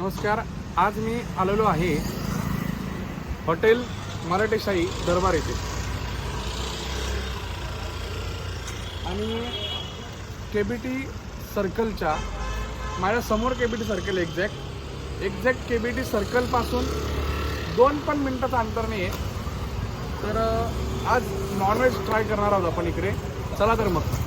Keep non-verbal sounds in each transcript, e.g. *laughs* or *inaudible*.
नमस्कार आज मी आलेलो आहे हॉटेल मराठेशाही दरबार येथे. आणि के बी टी सर्कलच्या माझ्यासमोर K B T circle exact exact K B T सर्कलपासून दोन पण मिनटाचं अंतर नाही आहे तर आज नॉनव्हेज ट्राय करणार आहोत आपण इकडे. चला तर मग.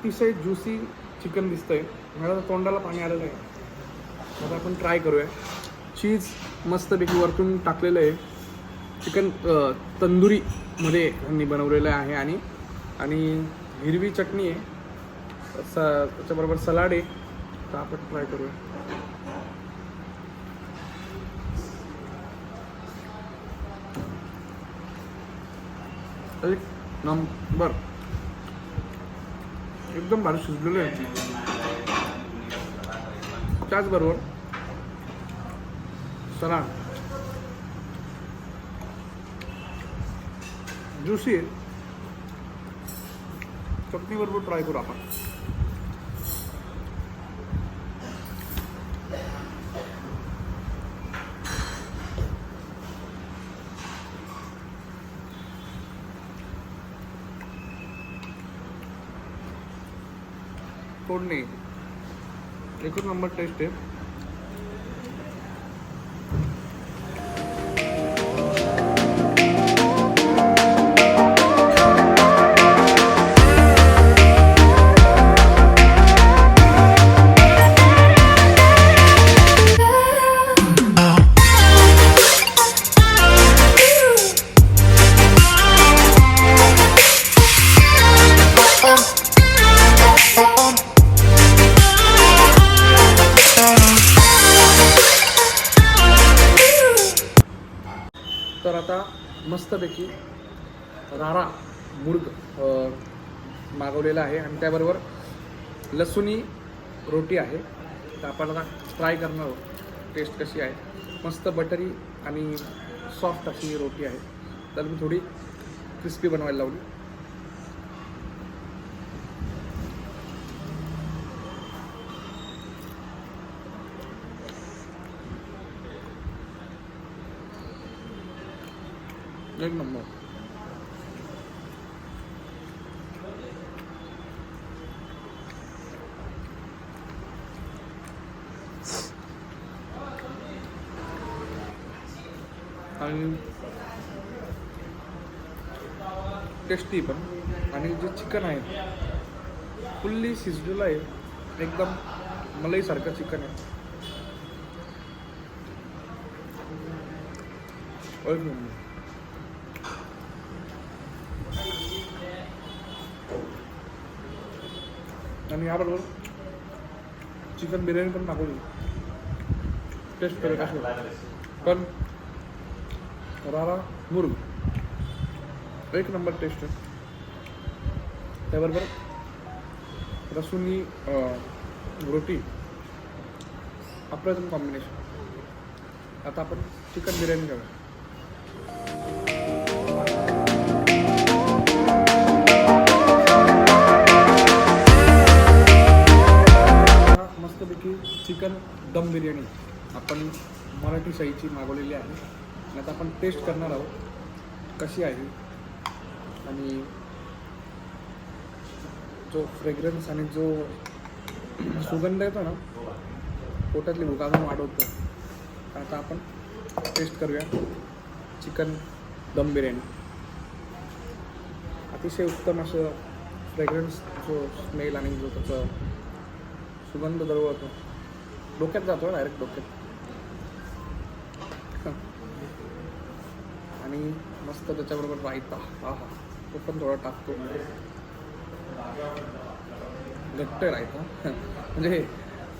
अतिशय ज्युसी चिकन दिसतंय. मला तर तोंडाला पाणी आलेलं आहे. आता आपण ट्राय करूया. चीज मस्तपैकी वरतून टाकलेलं आहे. चिकन तंदुरीमध्ये यांनी बनवलेलं आहे आणि आणि हिरवी चटणी आहे. स त्याच्याबरोबर सलाड आहे. तर आपण ट्राय करूया. एक नंबर. एकदम भारी शिजलेलं आहे. त्याचबरोबर सरा. ज्युसी चटणीबरोबर ट्राय करू आपण. तोड नाही एकच नंबर टेस्ट आहे मस्तपैकी रारा मुर्ग मागवलेला आहे आणि त्याबरोबर लसुणी रोटी आहे. तर आपण आता ट्राय करणार आहोत. टेस्ट कशी आहे? मस्त बटरी आणि सॉफ्ट अशी रोटी आहे. तर मी थोडी क्रिस्पी बनवायला लावली. एक नंबर. आणि टेस्टी पण. आणि जे चिकन आहे फुल्ली शिजलेलं आहे. एकदम मलईसारखं चिकन आहे. एक आणि याबरोबर चिकन बिर्याणी पण मागवली टेस्ट करेल कसं पण रारा मुर्ग एक नंबर टेस्ट आहे त्याबरोबर रसुनी रोटी. आपलं कॉम्बिनेशन आता आपण चिकन बिर्याणी करूया की चिकन दम बिर्याणी आपण मराठी शाहीची मागवलेली आहे. आणि आता आपण टेस्ट करणार आहोत कशी आहे. आणि जो फ्रेग्रन्स आणि जो सुगंध येतो ना पोटातली भूक वाढवतो आता आपण टेस्ट करूया चिकन दम बिर्याणी. अतिशय उत्तम असं फ्रेग्रन्स जो स्मेल आणि जो त्याचं सुगंध दरवळतो. डोक्यात जातो डायरेक्ट डोक्यात. आणि मस्त त्याच्याबरोबर रायता. हा हा. तो पण थोडा टाकतो. घट्ट रायता. *laughs* म्हणजे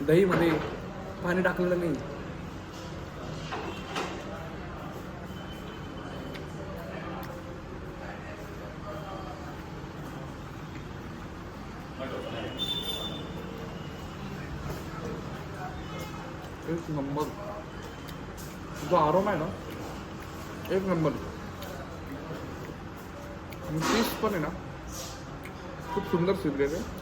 दहीमध्ये पाणी टाकलेलं नाही. एक नंबर. जो आरोम आहे ना? एक नंबर. आणि पीस पण आहे ना? खूप सुंदर शिजलेले आहे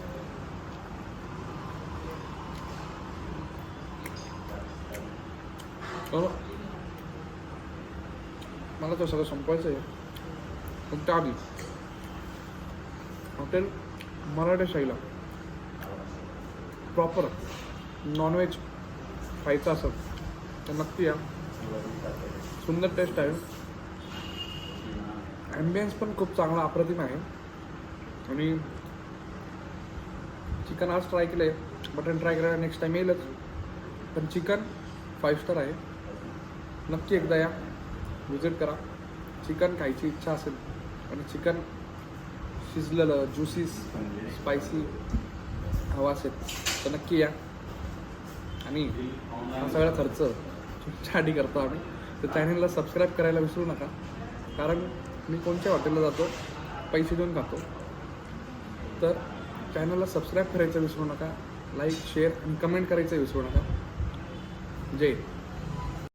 तर मला तो सगळं संपवायचं आहे पण त्याआधी हॉटेल मराठा शाहीला. प्रॉपर नॉनव्हेज खायचं असेल तर नक्की या. सुंदर टेस्ट आहे. ॲम्बियन्स पण खूप चांगला अप्रतिम आहे. आणि चिकन आज ट्राय केलं आहे मटन ट्राय करायला नेक्स्ट टाईम येईलच. पण चिकन फाईव्ह स्टार आहे. नक्की एकदा या. व्हिजिट करा. चिकन खायची इच्छा असेल आणि चिकन शिजलेलं ज्युसीस स्पायसी हवा असेल तर नक्की या. आणि हा सगळा खर्च तुमच्यासाठी करतो आम्ही. तर चॅनलला सबस्क्राईब करायला विसरू नका. कारण मी कोणत्या हॉटेलला जातो पैसे देऊन खातो. तर चॅनलला सबस्क्राईब करायचं विसरू नका. लाईक शेअर आणि कमेंट करायचं विसरू नका. जय